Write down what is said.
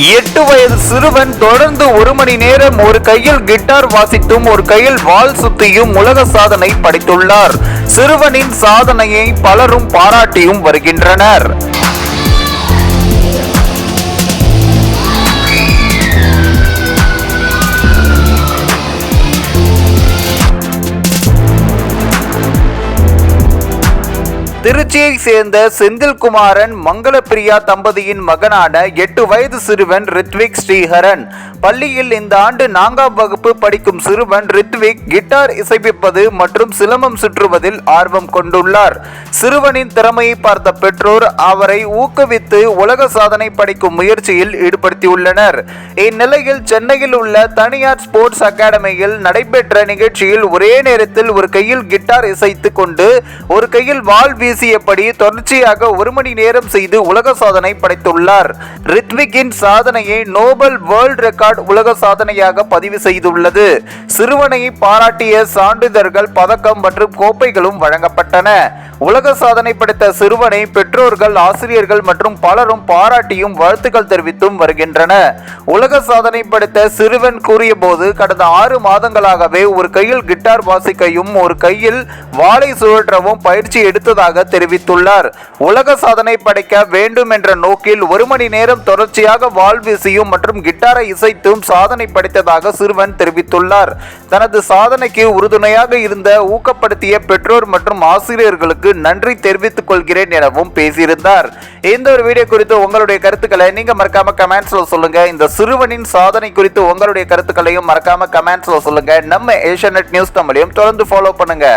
எட்டு வயது சிறுவன் தொடர்ந்து ஒரு மணி நேரம் ஒரு கையில் கிட்டார் வாசித்தும் ஒரு கையில் வால் சுத்தியும் உலக சாதனை படைத்துள்ளார். சிறுவனின் சாதனையை பலரும் பாராட்டியும் வருகின்றனர். திருச்சியை சேர்ந்த செந்தில்குமாரன் மங்களப்பிரியா தம்பதியின் மகனான எட்டு வயது சிறுவன் ரித்விக் ஸ்ரீஹரன். பள்ளியில் இந்த ஆண்டு நான்காம் வகுப்பு படிக்கும் சிறுவன் ரித்விக் கிட்டார் இசைப்பிப்பது மற்றும் சிலம்பம் சுற்றுவதில் ஆர்வம் கொண்டுள்ளார். சிறுவனின் திறமையை பார்த்த பெற்றோர் அவரை ஊக்குவித்து உலக சாதனை படைக்கும் முயற்சியில் ஈடுபடுத்தியுள்ளனர். இந்நிலையில் சென்னையில் உள்ள தனியார் ஸ்போர்ட்ஸ் அகாடமியில் நடைபெற்ற நிகழ்ச்சியில் ஒரே நேரத்தில் ஒரு கையில் கிட்டார் இசைத்து கொண்டு ஒரு கையில் வாழ்வி வீசியபடி தொடர்ச்சியாக ஒரு மணி நேரம் செய்து உலக சாதனை படைத்துள்ளார். ரித்விக்கின் சாதனையை நோபல் வேர்ல்ட் ரெக்கார்ட் உலக சாதனையாக பதிவு செய்துள்ளது. சிறுவனை பாராட்டிய சான்றிதழ்கள் பதக்கம் மற்றும் கோப்பைகளும் வழங்கப்பட்டன. உலக சாதனை படைத்த சிறுவனை பெற்றோர்கள் ஆசிரியர்கள் மற்றும் பலரும் பாராட்டியும் வாழ்த்துக்கள் தெரிவித்தும் வருகின்றன. உலக சாதனை படைத்த சிறுவன் கூறியபோது கடந்த ஆறு மாதங்களாகவே ஒரு கையில் கிட்டார் வாசிக்கையும் ஒரு கையில் வாளை சுழற்றவும் பயிற்சி எடுத்ததாக தெரிவித்துள்ளார். உலக சாதனை படைக்க வேண்டும் என்ற நோக்கில் ஒரு மணி நேரம் தொடர்ச்சியாக வாள் வீசியும் மற்றும் கிட்டாரை இசைத்தும் சாதனை படைத்ததாக சிறுவன் தெரிவித்துள்ளார். தனது சாதனைக்கு உறுதுணையாக இருந்த ஊக்கப்படுத்திய பெற்றோர் மற்றும் ஆசிரியர்களுக்கு நன்றி தெரிவித்துக் கொள்கிறேன் எனவும் பேசியிருந்தார். இந்த ஒரு வீடியோ குறித்து உங்களுடைய கருத்துக்களை நீங்க மறக்காம கமெண்ட்ஸ்ல சொல்லுங்க. இந்த சிறுவனின் சாதனை குறித்து உங்களுடைய கருத்துக்களையும் மறக்காம கமெண்ட்ஸ்ல சொல்லுங்க. நம்ம ஏஷியநெட் நியூஸ் தமிழையும் தொடர்ந்து ஃபாலோ பண்ணுங்க.